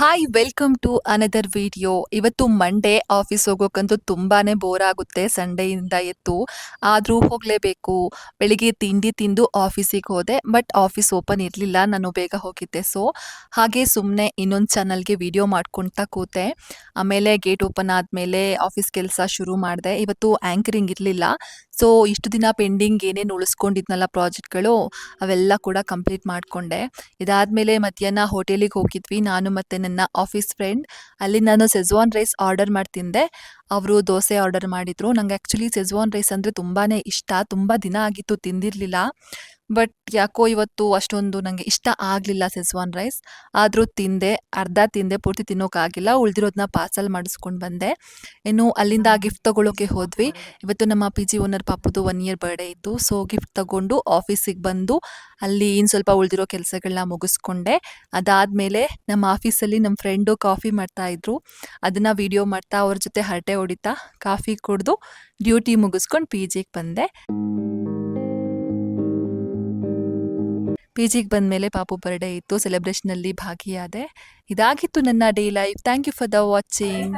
Hi welcome to another video ಇವತ್ತು Monday office ಹೋಗೋಕ್ಕಂತೂ ತುಂಬಾನೇ ಬೋರ್ ಆಗುತ್ತೆ ಸಂಡೆಯಿಂದ ಎತ್ತು ಆದರೂ ಹೋಗಲೇಬೇಕು. ಬೆಳಿಗ್ಗೆ ತಿಂಡಿ ತಿಂದು ಆಫೀಸಿಗೆ ಹೋದೆ ಬಟ್ ಆಫೀಸ್ ಓಪನ್ ಇರಲಿಲ್ಲ, ನಾನು ಬೇಗ ಹೋಗಿದ್ದೆ. ಸೊ ಹಾಗೆ ಸುಮ್ಮನೆ ಇನ್ನೊಂದು ಚಾನಲ್ಗೆ ವಿಡಿಯೋ ಮಾಡ್ಕೊಳ್ತಾ ಕೂತೆ. ಆಮೇಲೆ ಗೇಟ್ ಓಪನ್ ಆದಮೇಲೆ ಆಫೀಸ್ ಕೆಲಸ ಶುರು ಮಾಡಿದೆ. ಇವತ್ತು ಆ್ಯಂಕರಿಂಗ್ ಇರಲಿಲ್ಲ. ಸೊ ಇಷ್ಟು ದಿನ ಪೆಂಡಿಂಗ್ ಏನೇನು ಉಳಿಸ್ಕೊಂಡಿದ್ನಲ್ಲ ಪ್ರಾಜೆಕ್ಟ್ಗಳು, ಅವೆಲ್ಲ ಕೂಡ ಕಂಪ್ಲೀಟ್ ಮಾಡಿಕೊಂಡೆ. ಇದಾದಮೇಲೆ ಮಧ್ಯಾಹ್ನ ಹೋಟೆಲಿಗೆ ಹೋಗಿದ್ವಿ. ನಾನು ಮತ್ತು ನನ್ನ ಆಫೀಸ್ ಫ್ರೆಂಡ್ ಅಲ್ಲಿ ನಾನು ಸೆಜ್ವಾನ್ ರೈಸ್ ಆರ್ಡರ್ ಮಾಡಿ ತಿಂದೆ ಅವರು ದೋಸೆ ಆರ್ಡರ್ ಮಾಡಿದರು. ನಂಗೆ ಆ್ಯಕ್ಚುಲಿ ಸೆಜ್ವಾನ್ ರೈಸ್ ಅಂದರೆ ತುಂಬಾ ಇಷ್ಟ. ತುಂಬ ದಿನ ಆಗಿತ್ತು ತಿಂದಿರಲಿಲ್ಲ. ಬಟ್ ಯಾಕೋ ಇವತ್ತು ಅಷ್ಟೊಂದು ನನಗೆ ಇಷ್ಟ ಆಗಲಿಲ್ಲ ಸೆಸ್ವಾನ್ ರೈಸ್ ಆದರೂ ತಿಂದೆ, ಅರ್ಧ ತಿಂದೆ, ಪೂರ್ತಿ ತಿನ್ನೋಕ್ಕಾಗಿಲ್ಲ ಉಳಿದಿರೋದನ್ನ ಪಾರ್ಸಲ್ ಮಾಡಿಸ್ಕೊಂಡು ಬಂದೆ. ಇನ್ನು ಅಲ್ಲಿಂದ ಗಿಫ್ಟ್ ತಗೊಳ್ಳೋಕೆ ಹೋದ್ವಿ. ಇವತ್ತು ನಮ್ಮ ಪಿ ಜಿ ಓನರ್ ಪಾಪದು ಒನ್ ಇಯರ್ ಬರ್ಡೇ ಇತ್ತು. ಸೊ ಗಿಫ್ಟ್ ತಗೊಂಡು ಆಫೀಸಿಗೆ ಬಂದು ಅಲ್ಲಿ ಇನ್ನು ಸ್ವಲ್ಪ ಉಳಿದಿರೋ ಕೆಲಸಗಳನ್ನ ಮುಗಿಸ್ಕೊಂಡೆ. ಅದಾದಮೇಲೆ ನಮ್ಮ ಆಫೀಸಲ್ಲಿ ನಮ್ಮ ಫ್ರೆಂಡು ಕಾಫಿ ಮಾಡ್ತಾ ಇದ್ರು. ಅದನ್ನು ವಿಡಿಯೋ ಮಾಡ್ತಾ ಅವ್ರ ಜೊತೆ ಹರಟೆ ಹೊಡಿತಾ ಕಾಫಿ ಕುಡಿದು ಡ್ಯೂಟಿ ಮುಗಿಸ್ಕೊಂಡು ಪಿ ಜಿಗೆ ಬಂದೆ. ಪಿ ಜಿಗೆ ಬಂದಮೇಲೆ ಪಾಪು ಬರ್ಡೇ ಇತ್ತು ಸೆಲೆಬ್ರೇಷನಲ್ಲಿ ಭಾಗಿಯಾದೆ. ಇದಾಗಿತ್ತು ನನ್ನ day life thank you for the watching